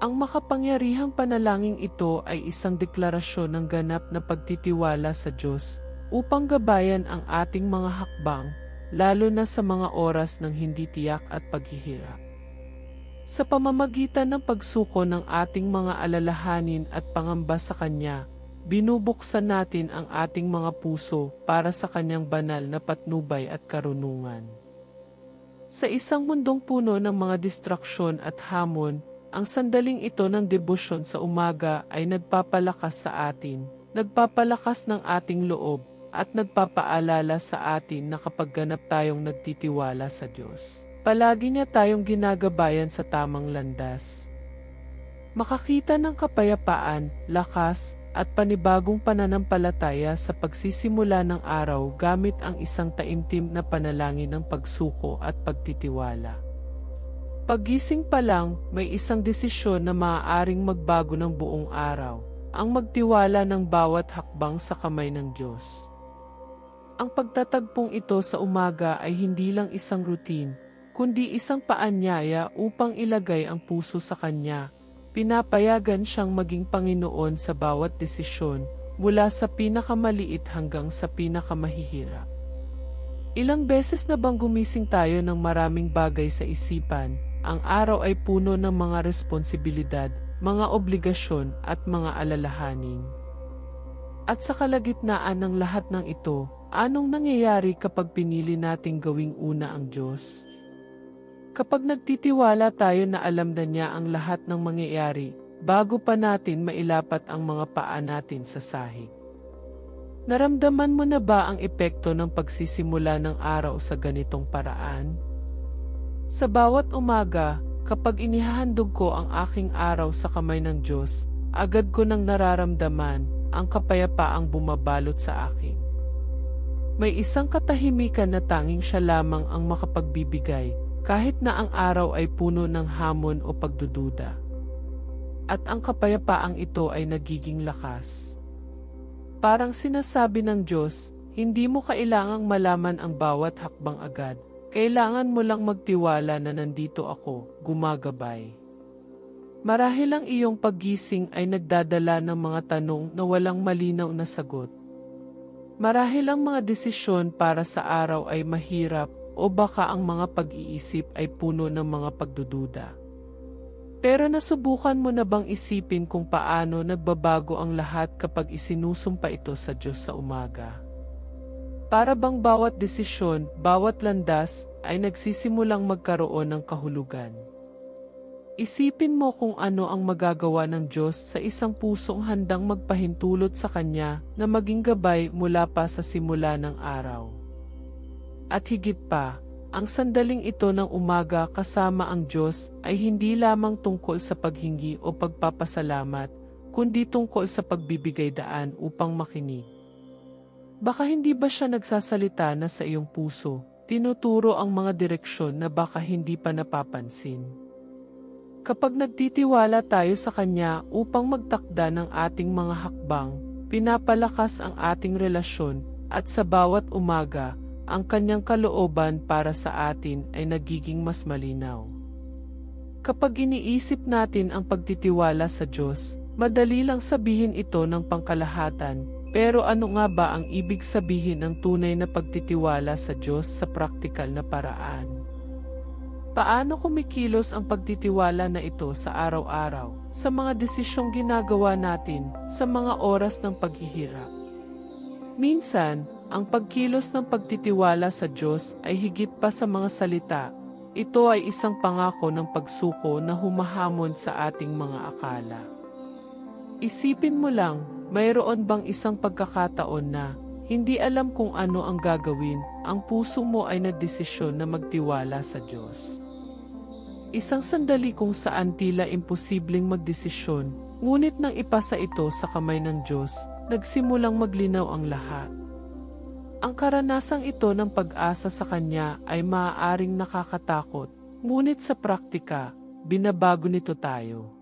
Ang makapangyarihang panalangin ito ay isang deklarasyon ng ganap na pagtitiwala sa Diyos upang gabayan ang ating mga hakbang, lalo na sa mga oras ng hindi tiyak at paghihirap. Sa pamamagitan ng pagsuko ng ating mga alalahanin at pangamba sa Kanya, binubuksan natin ang ating mga puso para sa Kanyang banal na patnubay at karunungan. Sa isang mundong puno ng mga distraksyon at hamon, ang sandaling ito ng debosyon sa umaga ay nagpapalakas sa atin, nagpapalakas ng ating loob, at nagpapaalala sa atin na kapag ganap tayong nagtitiwala sa Diyos, palagi niya tayong ginagabayan sa tamang landas. Makakita ng kapayapaan, lakas, at panibagong pananampalataya sa pagsisimula ng araw gamit ang isang taimtim na panalangin ng pagsuko at pagtitiwala. Pagising pa lang, may isang desisyon na maaaring magbago ng buong araw, ang magtiwala ng bawat hakbang sa kamay ng Diyos. Ang pagtatagpong ito sa umaga ay hindi lang isang routine, kundi isang paanyaya upang ilagay ang puso sa Kanya Pinapayagan siyang maging Panginoon sa bawat desisyon, mula sa pinakamaliit hanggang sa pinakamahihirap. Ilang beses na bang gumising tayo ng maraming bagay sa isipan, ang araw ay puno ng mga responsibilidad, mga obligasyon at mga alalahanin. At sa kalagitnaan ng lahat ng ito, anong nangyayari kapag pinili nating gawing una ang Diyos? Kapag nagtitiwala tayo na alam na niya ang lahat ng mangyayari, bago pa natin mailapat ang mga paa natin sa sahig. Naramdaman mo na ba ang epekto ng pagsisimula ng araw sa ganitong paraan? Sa bawat umaga, kapag inihahandog ko ang aking araw sa kamay ng Diyos, agad ko nang nararamdaman ang kapayapaang bumabalot sa akin. May isang katahimikan na tanging siya lamang ang makapagbibigay, kahit na ang araw ay puno ng hamon o pagdududa. At ang kapayapaang ito ay nagiging lakas. Parang sinasabi ng Diyos, hindi mo kailangang malaman ang bawat hakbang agad. Kailangan mo lang magtiwala na nandito ako, gumagabay. Marahil ang iyong paggising ay nagdadala ng mga tanong na walang malinaw na sagot. Marahil ang mga desisyon para sa araw ay mahirap o baka ang mga pag-iisip ay puno ng mga pagdududa. Pero nasubukan mo na bang isipin kung paano nagbabago ang lahat kapag isinusumpa ito sa Diyos sa umaga? Para bang bawat desisyon, bawat landas, ay nagsisimulang magkaroon ng kahulugan. Isipin mo kung ano ang magagawa ng Diyos sa isang pusong handang magpahintulot sa Kanya na maging gabay mula pa sa simula ng araw. At higit pa, ang sandaling ito ng umaga kasama ang Diyos ay hindi lamang tungkol sa paghingi o pagpapasalamat, kundi tungkol sa pagbibigay daan upang makinig. Baka hindi ba siya nagsasalita na sa iyong puso, tinuturo ang mga direksyon na baka hindi pa napapansin. Kapag nagtitiwala tayo sa Kanya upang magtakda ng ating mga hakbang, pinapalakas ang ating relasyon at sa bawat umaga, ang kanyang kalooban para sa atin ay nagiging mas malinaw. Kapag iniisip natin ang pagtitiwala sa Diyos, madali lang sabihin ito ng pangkalahatan, pero ano nga ba ang ibig sabihin ng tunay na pagtitiwala sa Diyos sa praktikal na paraan? Paano kumikilos ang pagtitiwala na ito sa araw-araw, sa mga desisyong ginagawa natin, sa mga oras ng paghihirap? Minsan, ang pagkilos ng pagtitiwala sa Diyos ay higit pa sa mga salita. Ito ay isang pangako ng pagsuko na humahamon sa ating mga akala. Isipin mo lang, mayroon bang isang pagkakataon na hindi alam kung ano ang gagawin, ang puso mo ay nagdesisyon na magtiwala sa Diyos. Isang sandali kung saan tila imposibleng magdesisyon, ngunit nang ipasa ito sa kamay ng Diyos, nagsimulang maglinaw ang lahat. Ang karanasang ito ng pag-asa sa kanya ay maaaring nakakatakot, ngunit sa praktika, binabago nito tayo.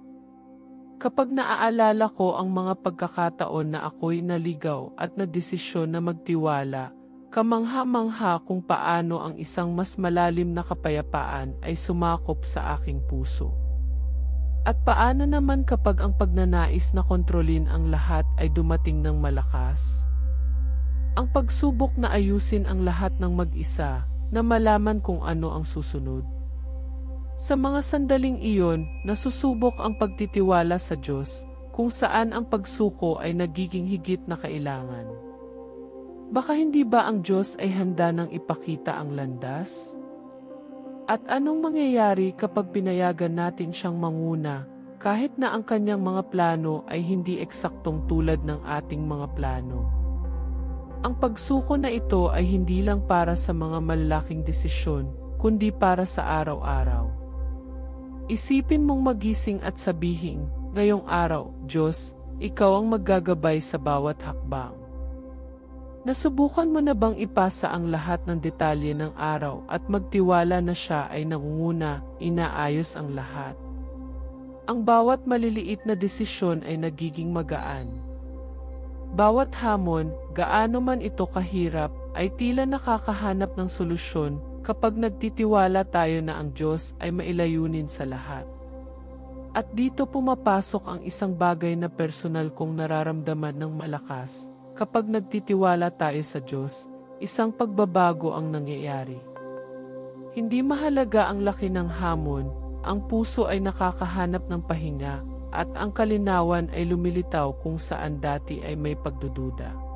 Kapag naaalala ko ang mga pagkakataon na ako'y naligaw at nadesisyon na magtiwala, kamangha-mangha kung paano ang isang mas malalim na kapayapaan ay sumakop sa aking puso. At paano naman kapag ang pagnanais na kontrolin ang lahat ay dumating ng malakas? Ang pagsubok na ayusin ang lahat ng mag-isa, na malaman kung ano ang susunod. Sa mga sandaling iyon, nasusubok ang pagtitiwala sa Diyos, kung saan ang pagsuko ay nagiging higit na kailangan. Baka hindi ba ang Diyos ay handa nang ipakita ang landas? At anong mangyayari kapag pinayagan natin siyang manguna, kahit na ang kanyang mga plano ay hindi eksaktong tulad ng ating mga plano? Ang pagsuko na ito ay hindi lang para sa mga malalaking desisyon, kundi para sa araw-araw. Isipin mong magising at sabihin, ngayong araw, Diyos, ikaw ang maggagabay sa bawat hakbang. Nasubukan mo na bang ipasa ang lahat ng detalye ng araw at magtiwala na siya ay nangunguna, inaayos ang lahat? Ang bawat maliliit na desisyon ay nagiging magaan. Bawat hamon, gaano man ito kahirap, ay tila nakakahanap ng solusyon kapag nagtitiwala tayo na ang Diyos ay mailayunin sa lahat. At dito pumapasok ang isang bagay na personal kong nararamdaman ng malakas, Kapag nagtitiwala tayo sa Diyos, isang pagbabago ang nangyayari. Hindi mahalaga ang laki ng hamon, ang puso ay nakakahanap ng pahinga, at ang kalinawan ay lumilitaw kung saan dati ay may pagdududa.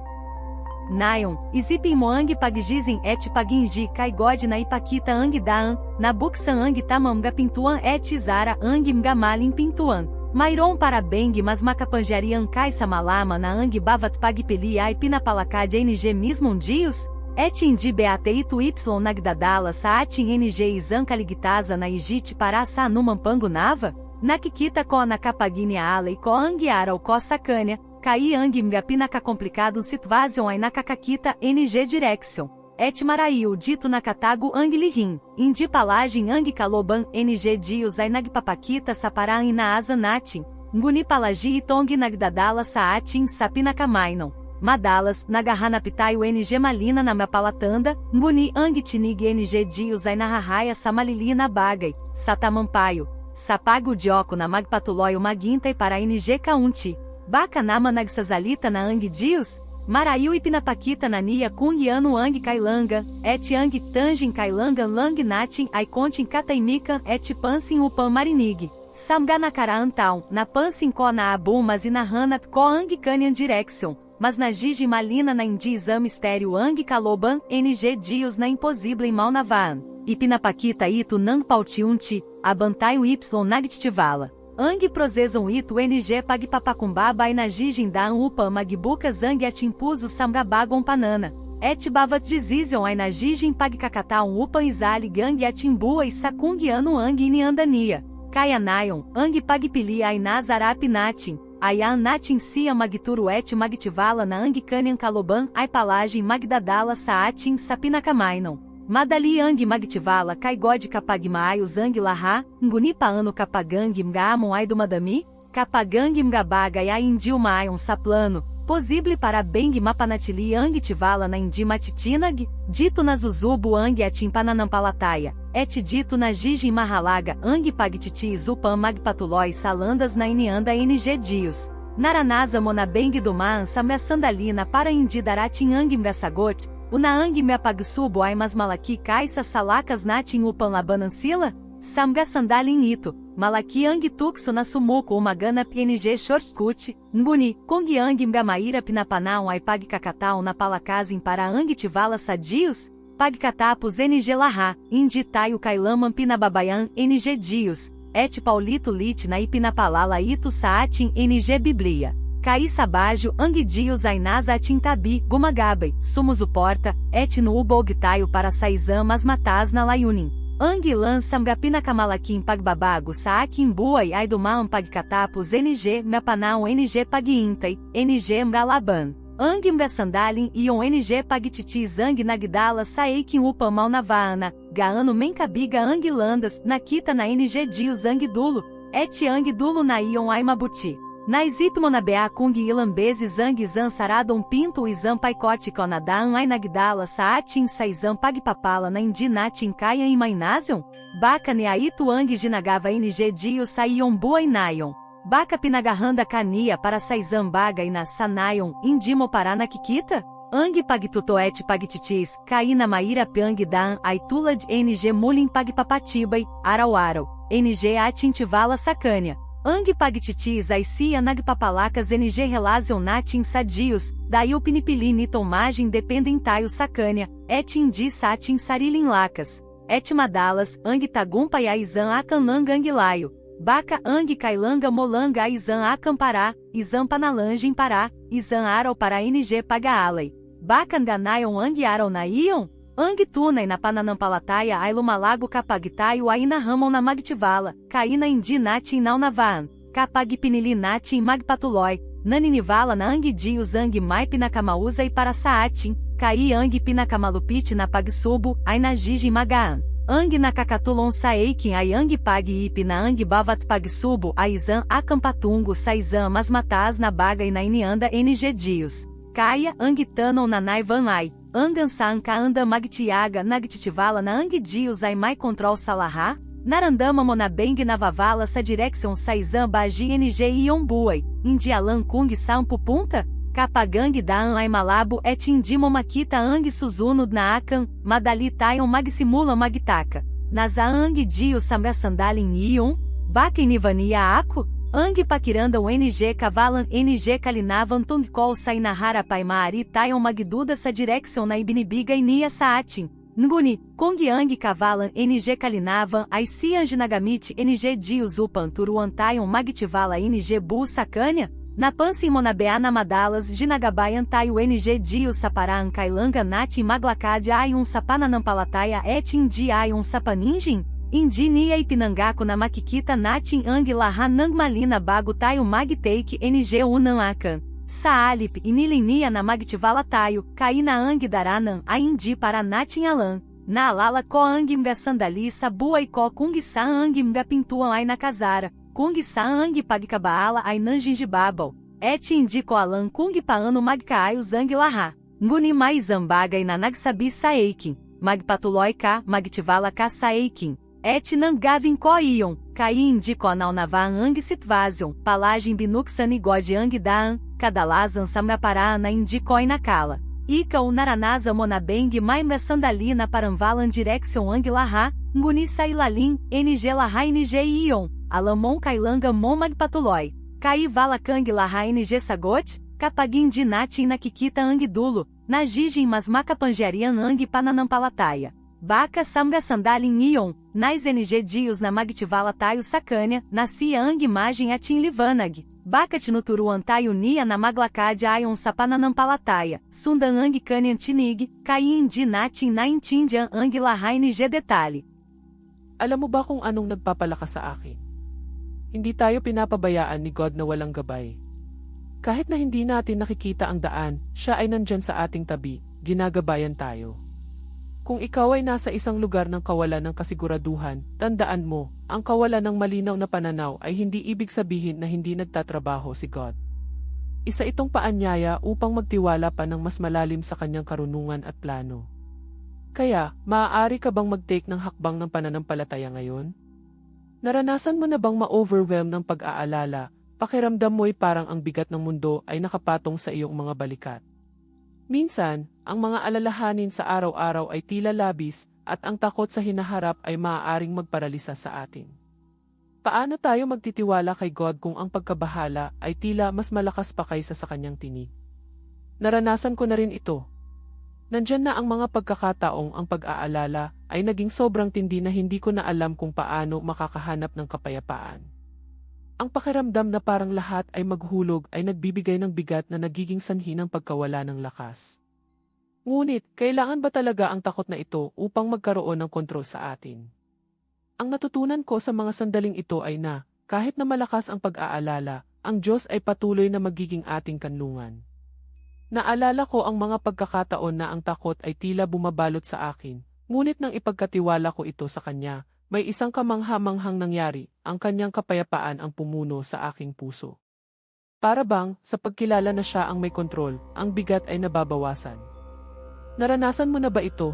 Nayon, isipin mo ang pagjizing et paginji kai god na ipakita ang daan, na buksan ang tamanga pintuan et zara ang mga malin pintuan. Mairon para Beng mas makapanjarian kai samalama na ang bavat pagpili ai pinapalakad ng mismondios? Et indi beate itu y nagdadala sa atin ng izan kaligtaza na igite para sa numampango nava? Nakikita ko na kapagini ale ko angiara o ko sacânia, kai ang mga pinaka complicado situation ai nakakakita ng direction. Et maraiu dito na katago ang lihin, indi palagem ang kaloban ng dios ay nagpapakita sa parang inaasa natin, nguni palagi itong nagdadala sa atin sa pinakamainon. Madalas, nagahanapitayo ng malina na mapalatanda, nguni ang tinig ng dios ay nahahaya sa malili na bagay, sa tamampayo, sa pagudioco na magpatuloy magintay para ng kaunti. Nagsazalita na ang dios, Maraiu Ipinapakita Nania Kung Yanu Ang Kailanga, Et Yang Tanjin Kailanga Lang Natin Aikontin Kataimikan Et Pansin Upan Marinig. Samganakara Antal, na Pansin Ko na Abu Mas Hana Ko Ang Kanyan Direction. Mas na Gigi Malina na Indi Exame Estéreo Ang Kaloban, NG Dios na Impossível em Malnavaan. Ipinapakita Itu Nang Pautiunti, Abantai Y Nagtitivala. Ang prozezon itu ng pagpapakumbaba e na jijindan upa magbuka zang atimpuzo samgabagon panana. Et bavat dizizion ai na jijin pagkakataon upa izali gang atimbua e sakungiano ang iniandania. Kayanayon, ang pagpili ai nazarapinatin. Ayan natin sia magturu et magtivala na ang kanyan kaloban ai magdadala sa atin sapinakamainon. Madali ang magtivala kai god kapagmaio zang laha, nguni paano kapagang mga ai do madami, kapagang mga ya indil maion saplano, posible para beng mapanatili ang tivala na indi matitinag, dito na zuzubu ang atimpananampalataya, et dito na jiji mahalaga ang pagtiti zupan magpatuloy salandas na inianda ng dios. Naranasa monabeng dumaan sa sandalina para indi daratin ang sagot, Unaang me apagsubo ai mas malaki kaisa salakas natin upan labanansila? Samga sandalin ito, malaki ang tukso na sumuko umagana PNG shortcut, nguni, kong ang mga maira pinapanao ai pagkakatao na palakazin para ang tivala sadios? Pagkatapos NG laha, indi tayo kailaman pinababayan NG dios, et paulito lit na ipinapalala ito sa atin NG Biblia. Caíssa Bajo, Angdios Ainaz Atintabi, Gumagabai, Sumos Porta, Etno Ubogtaio para Saizam Mas Matas na Layunin. Angilan Samgapina Kamalakim Pagbabago Saakim Buai Aidumam Pagkatapos NG Mapanao NG Pagiintai, NG Mgalaban. Ang Mga Sandalin Ion NG Pagtiti Zang Nagdala Saeikin Upamal Navaana, Gaano Menkabiga Angilandas, Nakita na NG Dio Zang Dulo, Et Ang Dulo na Ion Aimabuti. Naizip Monabea Kung Ilambese Zang Zan Saradon Pinto Izan Paikote Konadaan Ainagdala Saatin Saizan Pagpapala Naindi Natin Kaya Imainazion? Baka Neaituang Jinagava NG Dio Saiyombu Inayon. Baka Pinagarranda Kania para Saizan Baga Ina Sanayon Indimo Parana Kikita? Ang Pagtutoet Pagtitis, Kaina Maíra Piang Dan Aitulad NG Mulin Pagpapatibai, Arauaro, NG Atintivala Sacânia. Ang pagtitis aicia nagpapalacas NG relazion natin sadios, daí o pinipilini tomagem dependentaio sacânia, et indi satin sarilin lacas. Et madalas, ang tagumpa yaizan akanang angilaio. Baca ang kailanga molanga izan acampará, izan panalange pará, izan aral para NG pagaalai. Bacan ganayon ang aral na ion? Ang tunay na pananampalataya ay lumalago kapag tayo ay nahamon na magtivala, kaina indi natin nau navaan, kapag pinili natin magpatuloy, naninivala na ang dios ang mai pinakamausa e para sa atin, kai ang pinakamalupit na pagsubo, ay na gigi magaan. Ang nakakatulong sa eikin ay ang pag ip na ang bavat pagsubo a izan akampatungo sa izan mas matas na baga e na inianda NG dios. Kaya ang tanon na naivan ai, Angan Sanka Anda Magtiaga Nagtitivala Naangdio Mai Control Salaha, Narandama Monabeng Navavala Sadirexion Saizan Baji NG Iombuai, Indialan Kung Sampu Punta, Kapagang Daan Aimalabo Et Indimo Makita Ang Suzuno Naakan, Madali Tayon Magsimula Magtaka, Nazaang Dio Samga Sandalin Ion, bakin Ivania Aku, Ang o NG Kavalan NG Kalinavan Tungkol Sainahara Paimari Tayon Magduda sa direxion na Ibnibiga Inia Saatin, Nguni, Kongyang Kavalan NG Kalinavan Aisian Nagamit NG Diuzupan Turuan Tayon Magtivala NG Bu Sakanya, Napansi Monabea Namadalas Jinagabayan Tayo NG Dio Saparan Kailanga Nati Maglakad Ayun Sapananampalataia Etin Di Ayun Sapaninjin, Indi Nia Ipinangaku na Makikita Natin Ang Laha Nang Malina Bago Tayo Magteik NG Unan Akan. Saalip Inilinia na Magtivala Tayo, Kaina Ang Daranan A Indi para Natin Alan. Na Alala Ko Ang Mga Sandali Sabu Ai Ko Kung Sa Ang Mga Pintuan Ai na Kazara. Kung sa ang pagkabaala ay nanjinjibabal, et indiko alan kung paano magkaayo zang laha. Nguni mais zambaga e na nagsabi sa eikin, magpatuloy ka, magtivala ka sa eikin. Et nangavin ko ion, kai indiko anal navan ang sitvazion, palagem binuksan ang daan, kadalazan samgapará na indiko na kala. Ika o naranasa monabeng maimga sandalina paramvalan direction ang laha, nguni sailalin, ng laha ng ion. Alamon Kailanga Mon Magpatuloy, Kai Valakang Laha NG Sagot, Kapagin Dinati Nakikita Ang Dulo, Najijin Masmaka Panjarian Ang Pananampalataya. Baca Samga Sandalin Ion, Nais NG Dios na Magtivala Tayo Sakanya, Nascia Ang Imagem Atin Livanag. Baca Tinuturu Antayo Nia na Maglakad Ayon Sapananampalataya, Sundan Ang Kanyan Tinig, Kain Dinatin na Intindian Ang Laha NG Detalhe. Alam mo ba kung anong nagpapalakas sa akin? Hindi tayo pinapabayaan ni God na walang gabay. Kahit na hindi natin nakikita ang daan, siya ay nandyan sa ating tabi, ginagabayan tayo. Kung ikaw ay nasa isang lugar ng kawalan ng kasiguraduhan, tandaan mo, ang kawalan ng malinaw na pananaw ay hindi ibig sabihin na hindi nagtatrabaho si God. Isa itong paanyaya upang magtiwala pa ng mas malalim sa kanyang karunungan at plano. Kaya, maaari ka bang mag-take ng hakbang ng pananampalataya ngayon? Naranasan mo na bang ma-overwhelm ng pag-aalala, pakiramdam mo'y parang ang bigat ng mundo ay nakapatong sa iyong mga balikat? Minsan, ang mga alalahanin sa araw-araw ay tila labis at ang takot sa hinaharap ay maaaring magparalisa sa atin. Paano tayo magtitiwala kay God kung ang pagkabahala ay tila mas malakas pa kaysa sa kanyang tinig? Naranasan ko na rin ito. Nandyan na ang mga pagkakataong ang pag-aalala ay naging sobrang tindi na hindi ko na alam kung paano makakahanap ng kapayapaan. Ang pakiramdam na parang lahat ay maghulog ay nagbibigay ng bigat na nagiging sanhi ng pagkawala ng lakas. Ngunit, kailangan ba talaga ang takot na ito upang magkaroon ng kontrol sa atin? Ang natutunan ko sa mga sandaling ito ay na, kahit na malakas ang pag-aalala, ang Diyos ay patuloy na magiging ating kanlungan. Naalala ko ang mga pagkakataon na ang takot ay tila bumabalot sa akin, ngunit nang ipagkatiwala ko ito sa Kanya, may isang kamangha-manghang nangyari, ang Kanyang kapayapaan ang pumuno sa aking puso. Para bang, sa pagkilala na siya ang may kontrol, ang bigat ay nababawasan. Naranasan mo na ba ito?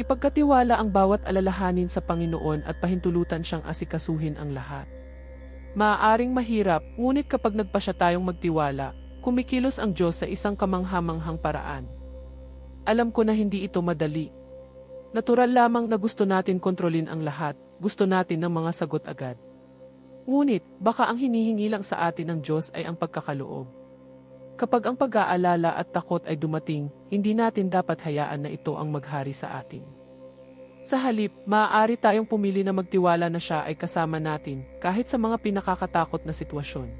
Ipagkatiwala ang bawat alalahanin sa Panginoon at pahintulutan siyang asikasuhin ang lahat. Maaaring mahirap, ngunit kapag nagpa siya tayong magtiwala, kumikilos ang Diyos sa isang kamanghamanghang paraan. Alam ko na hindi ito madali. Natural lamang na gusto natin kontrolin ang lahat, gusto natin ng mga sagot agad. Ngunit, baka ang hinihingi lang sa atin ng Diyos ay ang pagkakaloob. Kapag ang pag-aalala at takot ay dumating, hindi natin dapat hayaan na ito ang maghari sa atin. Sa halip, maaari tayong pumili na magtiwala na siya ay kasama natin kahit sa mga pinakakatakot na sitwasyon.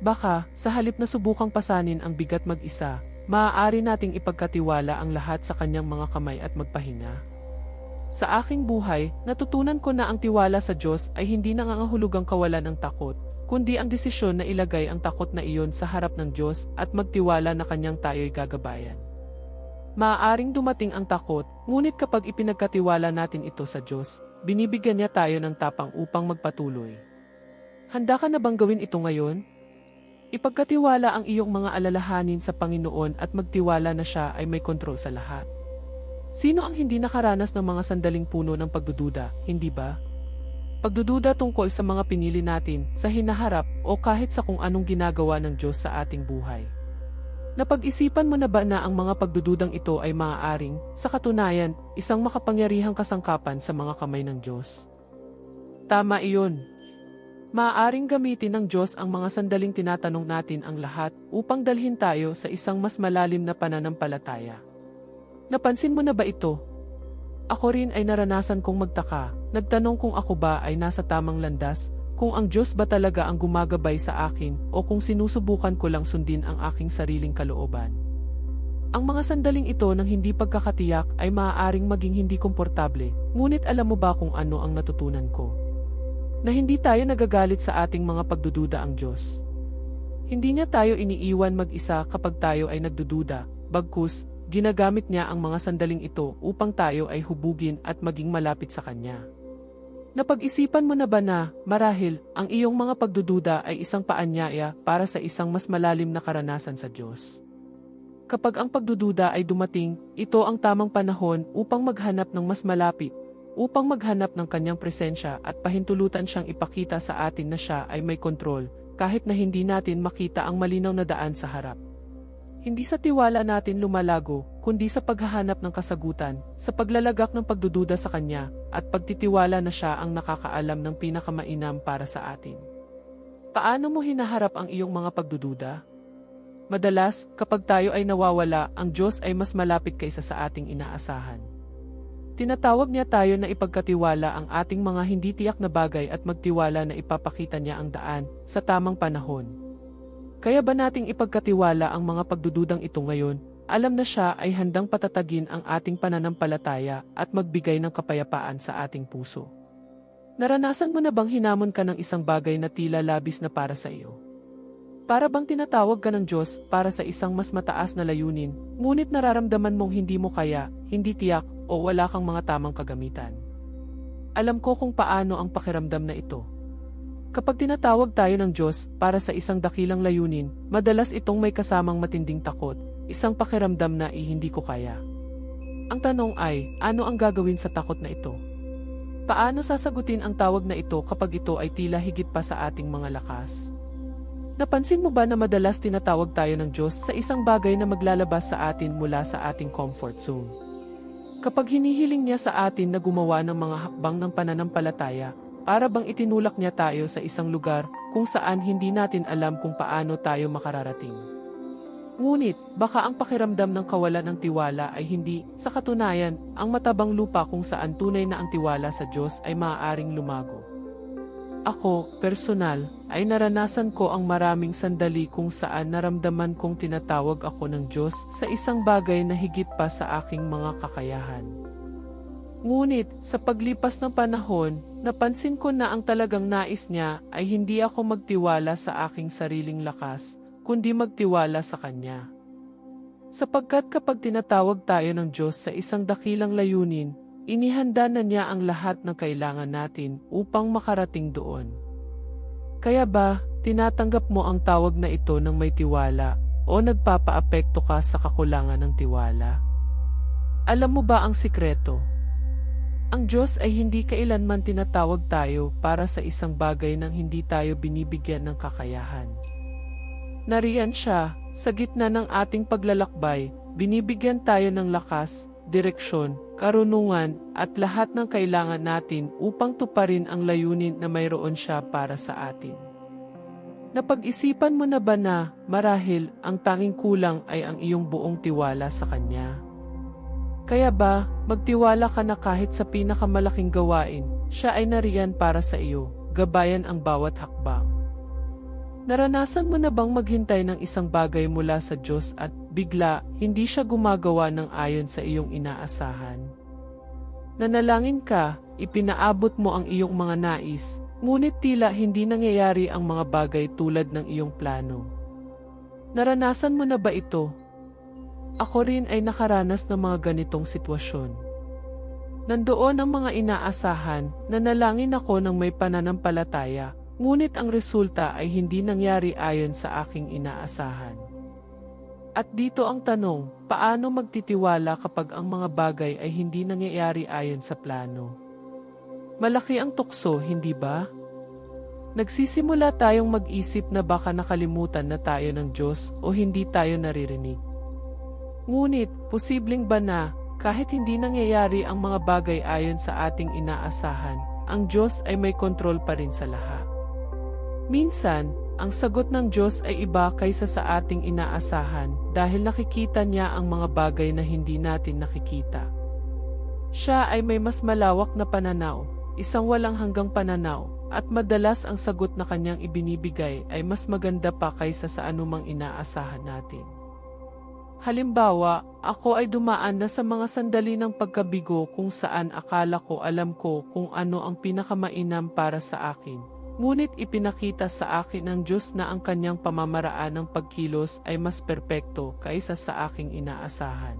Baka, sa halip na subukang pasanin ang bigat mag-isa, maaari nating ipagkatiwala ang lahat sa kanyang mga kamay at magpahinga. Sa aking buhay, natutunan ko na ang tiwala sa Diyos ay hindi nangangahulugang kawalan ng takot, kundi ang desisyon na ilagay ang takot na iyon sa harap ng Diyos at magtiwala na kanyang tayo'y gagabayan. Maaaring dumating ang takot, ngunit kapag ipinagkatiwala natin ito sa Diyos, binibigyan niya tayo ng tapang upang magpatuloy. Handa ka na bang gawin ito ngayon? Ipagkatiwala ang iyong mga alalahanin sa Panginoon at magtiwala na siya ay may kontrol sa lahat. Sino ang hindi nakaranas ng mga sandaling puno ng pagdududa, hindi ba? Pagdududa tungkol sa mga pinili natin, sa hinaharap, o kahit sa kung anong ginagawa ng Diyos sa ating buhay. Napag-isipan mo na ba na ang mga pagdududang ito ay maaaring, sa katunayan, isang makapangyarihang kasangkapan sa mga kamay ng Diyos? Tama iyon. Maaaring gamitin ng Diyos ang mga sandaling tinatanong natin ang lahat upang dalhin tayo sa isang mas malalim na pananampalataya. Napansin mo na ba ito? Ako rin ay naranasan kong magtaka, nagtanong kung ako ba ay nasa tamang landas, kung ang Diyos ba talaga ang gumagabay sa akin o kung sinusubukan ko lang sundin ang aking sariling kalooban. Ang mga sandaling ito ng hindi pagkakatiyak ay maaaring maging hindi komportable, ngunit alam mo ba kung ano ang natutunan ko? Na hindi tayo nagagalit sa ating mga pagdududa ang Diyos. Hindi niya tayo iniiwan mag-isa kapag tayo ay nagdududa, bagkus, Ginagamit niya ang mga sandaling ito upang tayo ay hubugin at maging malapit sa Kanya. Napag-isipan mo na ba na, marahil, ang iyong mga pagdududa ay isang paanyaya para sa isang mas malalim na karanasan sa Diyos? Kapag ang pagdududa ay dumating, ito ang tamang panahon upang maghanap ng mas malapit, upang maghanap ng kanyang presensya at pahintulutan siyang ipakita sa atin na siya ay may kontrol, kahit na hindi natin makita ang malinaw na daan sa harap. Hindi sa tiwala natin lumalago, kundi sa paghahanap ng kasagutan, sa paglalagak ng pagdududa sa Kanya, at pagtitiwala na Siya ang nakakaalam ng pinakamainam para sa atin. Paano mo hinaharap ang iyong mga pagdududa? Madalas, kapag tayo ay nawawala, ang Diyos ay mas malapit kaysa sa ating inaasahan. Tinatawag niya tayo na ipagkatiwala ang ating mga hindi tiyak na bagay at magtiwala na ipapakita niya ang daan sa tamang panahon. Kaya ba nating ipagkatiwala ang mga pagdududang ito ngayon? Alam na siya ay handang patatagin ang ating pananampalataya at magbigay ng kapayapaan sa ating puso. Naranasan mo na bang hinamon ka ng isang bagay na tila labis na para sa iyo? Para bang tinatawag ka ng Diyos para sa isang mas mataas na layunin, ngunit nararamdaman mong hindi mo kaya, hindi tiyak, o wala kang mga tamang kagamitan. Alam ko kung paano ang pakiramdam na ito. Kapag tinatawag tayo ng Diyos para sa isang dakilang layunin, madalas itong may kasamang matinding takot, isang pakiramdam na i hindi ko kaya. Ang tanong ay, ano ang gagawin sa takot na ito? Paano sasagutin ang tawag na ito kapag ito ay tila higit pa sa ating mga lakas? Napansin mo ba na madalas tinatawag tayo ng Diyos sa isang bagay na maglalabas sa atin mula sa ating comfort zone? Kapag hinihiling niya sa atin na gumawa ng mga hakbang ng pananampalataya, para bang itinulak niya tayo sa isang lugar kung saan hindi natin alam kung paano tayo makararating. Ngunit, baka ang pakiramdam ng kawalan ng tiwala ay hindi, sa katunayan, ang matabang lupa kung saan tunay na ang tiwala sa Diyos ay maaaring lumago. Ako, personal, ay naranasan ko ang maraming sandali kung saan naramdaman kong tinatawag ako ng Diyos sa isang bagay na higit pa sa aking mga kakayahan. Ngunit, sa paglipas ng panahon, napansin ko na ang talagang nais niya ay hindi ako magtiwala sa aking sariling lakas, kundi magtiwala sa Kanya. Sapagkat kapag tinatawag tayo ng Diyos sa isang dakilang layunin, inihanda na niya ang lahat ng kailangan natin upang makarating doon. Kaya ba, tinatanggap mo ang tawag na ito ng may tiwala o nagpapaapekto ka sa kakulangan ng tiwala? Alam mo ba ang sikreto? Ang Diyos ay hindi kailanman tinatawag tayo para sa isang bagay nang hindi tayo binibigyan ng kakayahan. Nariyan siya, sa gitna ng ating paglalakbay, binibigyan tayo ng lakas, direksyon, karunungan, at lahat ng kailangan natin upang tuparin ang layunin na mayroon siya para sa atin. Napag-isipan mo na ba na, marahil, ang tanging kulang ay ang iyong buong tiwala sa Kanya? Kaya ba, magtiwala ka na kahit sa pinakamalaking gawain, siya ay nariyan para sa iyo, gabayan ang bawat hakbang. Naranasan mo na bang maghintay ng isang bagay mula sa Diyos at bigla, hindi siya gumagawa ng ayon sa iyong inaasahan? Nanalangin ka, ipinaabot mo ang iyong mga nais, ngunit tila hindi nangyayari ang mga bagay tulad ng iyong plano. Naranasan mo na ba ito? Ako rin ay nakaranas ng mga ganitong sitwasyon. Nandoon ang mga inaasahan, nanalangin ako ng may pananampalataya, ngunit ang resulta ay hindi nangyari ayon sa aking inaasahan. At dito ang tanong, paano magtitiwala kapag ang mga bagay ay hindi nangyayari ayon sa plano? Malaki ang tukso, hindi ba? Nagsisimula tayong mag-isip na baka nakalimutan na tayo ng Diyos o hindi tayo naririnig. Ngunit, posibleng ba na, kahit hindi nangyayari ang mga bagay ayon sa ating inaasahan, ang Diyos ay may kontrol pa rin sa lahat? Minsan, ang sagot ng Diyos ay iba kaysa sa ating inaasahan dahil nakikita niya ang mga bagay na hindi natin nakikita. Siya ay may mas malawak na pananaw, isang walang hanggang pananaw, at madalas ang sagot na kanyang ibinibigay ay mas maganda pa kaysa sa anumang inaasahan natin. Halimbawa, ako ay dumaan na sa mga sandali ng pagkabigo kung saan akala ko alam ko kung ano ang pinakamainam para sa akin. Ngunit ipinakita sa akin ng Diyos na ang kanyang pamamaraan ng pagkilos ay mas perpekto kaysa sa aking inaasahan.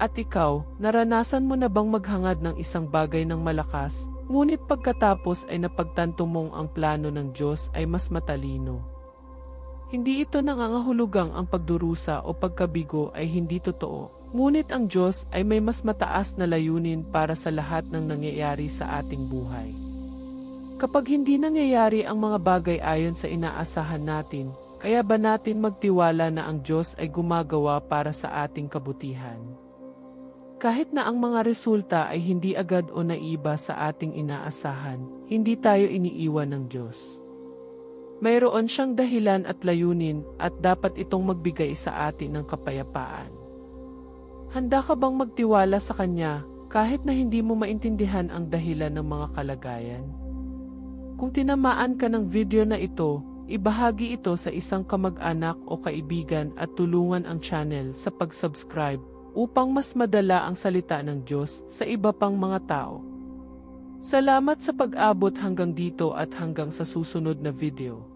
At ikaw, naranasan mo na bang maghangad ng isang bagay ng malakas, ngunit pagkatapos ay napagtanto mong ang plano ng Diyos ay mas matalino? Hindi ito nangangahulugang ang pagdurusa o pagkabigo ay hindi totoo, ngunit ang Diyos ay may mas mataas na layunin para sa lahat ng nangyayari sa ating buhay. Kapag hindi nangyayari ang mga bagay ayon sa inaasahan natin, kaya ba natin magtiwala na ang Diyos ay gumagawa para sa ating kabutihan? Kahit na ang mga resulta ay hindi agad o naiba sa ating inaasahan, hindi tayo iniiwan ng Diyos. Mayroon siyang dahilan at layunin at dapat itong magbigay sa atin ng kapayapaan. Handa ka bang magtiwala sa Kanya kahit na hindi mo maintindihan ang dahilan ng mga kalagayan? Kung tinamaan ka ng video na ito, ibahagi ito sa isang kamag-anak o kaibigan at tulungan ang channel sa pag-subscribe upang mas madala ang salita ng Diyos sa iba pang mga tao. Salamat sa pag-abot hanggang dito at hanggang sa susunod na video.